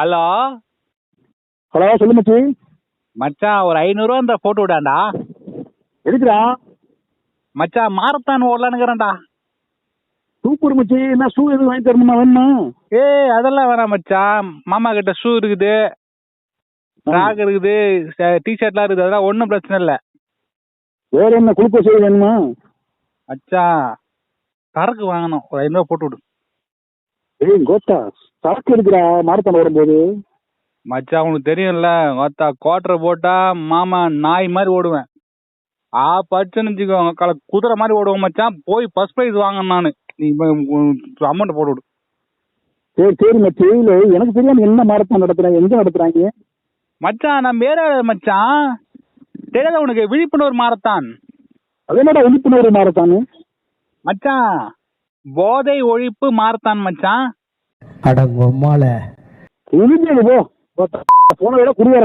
Hello? Hello சொல்லு மச்சி. மச்சான் ஒரு ஐநூறுரூவா இந்த போட்டு விடாண்டா? எதுக்குடா? மச்சான் மாரத்தான் ஓடலான்னுக்கிறேன்டா. சூப்பர் மச்சி. என்ன ஷூ எதுவும் வாங்கி தரணுமா? வேணுமா? ஏய் அதெல்லாம் வேணாம் மச்சான். மாமா கிட்ட ஷூ இருக்குது. ட்ராக் இருக்குது. டிஷர்ட்லாம் இருக்குது. அதெல்லாம் ஒன்றும் பிரச்சனை இல்லை. வேற என்ன குளுக்கோஸ் வேணுமா? மச்சான் சரக்கு வாங்கணும். ஒரு ஐநூறுவா போட்டு விடு. ஏய் கோத்தா சரக்கு எடுக்கிறா மாரத்தான் வரும்போது மச்சான் உனக்கு தெரியும்ல மொத்தா குவார்டர் போட்டா மாமா நாய் மாதிரி ஓடுவேன். ஆ பச்சுன்னு வச்சுக்கோங்க கல குதிரை மாதிரி ஓடுவோம் மச்சான் போய் ஃபர்ஸ்ட் ப்ரைஸ் வாங்கணும் நான். நீ அமௌண்ட் போட்டு விடு. சரி சரி மச்சி இல்ல எனக்கு தெரியாம என்ன மாரத்தான் நடத்துறாங்க எங்க நடத்துறாங்க? மச்சான் நான் வேற மச்சான் தெரியாத உனக்கு விழிப்புணர்வு மாரத்தான் அது என்னடா விழிப்புணர்வு மாரத்தானு மச்சான் போதை ஒழிப்பு மாரத்தான் மச்சான் அடங்கொம்மால விழிப்புணர்வு போ கோத்தா. போன விட குடிவேற